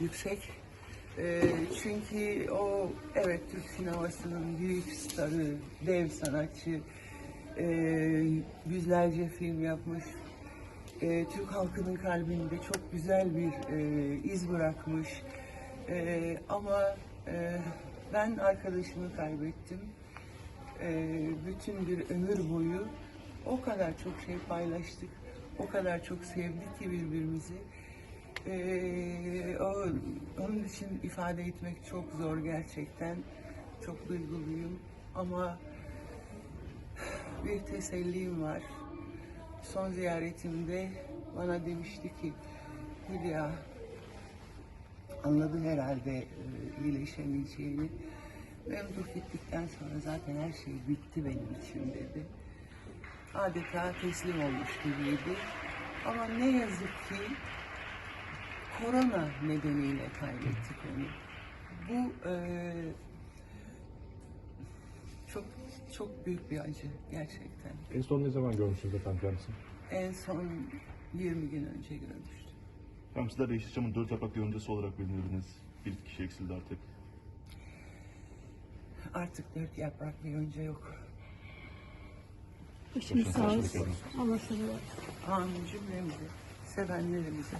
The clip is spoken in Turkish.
yüksek. Ee, çünkü o evet Türk sinemasının büyük starı, dev sanatçı, ee, yüzlerce film yapmış. Ee, Türk halkının kalbinde çok güzel bir ee, iz bırakmış. Ee, ama ee, ben arkadaşımı kaybettim. Ee, bütün bir ömür boyu o kadar çok şey paylaştık, o kadar çok sevdik ki birbirimizi. Ee, o, onun için ifade etmek çok zor gerçekten. Çok duyguluyum ama bir tesellim var. Son ziyaretimde bana demişti ki Hülya anladı herhalde e, iyileşemeyeceğini. Memduh gittikten sonra zaten her şey bitti benim için dedi. Adeta teslim olmuş gibiydi. Ama ne yazık ki korona nedeniyle kaybettik onu. Bu e, çok çok büyük bir acı gerçekten. En son ne zaman görmüşsünüz efendim kendisini? En son 20 gün önce görmüştüm. Efendim sizler de Yeşilçam'ın dört yaprak yoncası olarak bilinırdiniz. Bir kişi eksildi artık. Artık dört yaprak bir yonca yok. Başımız sağ olsun. Allah versin. Amin cümlemize, sevenlerimize.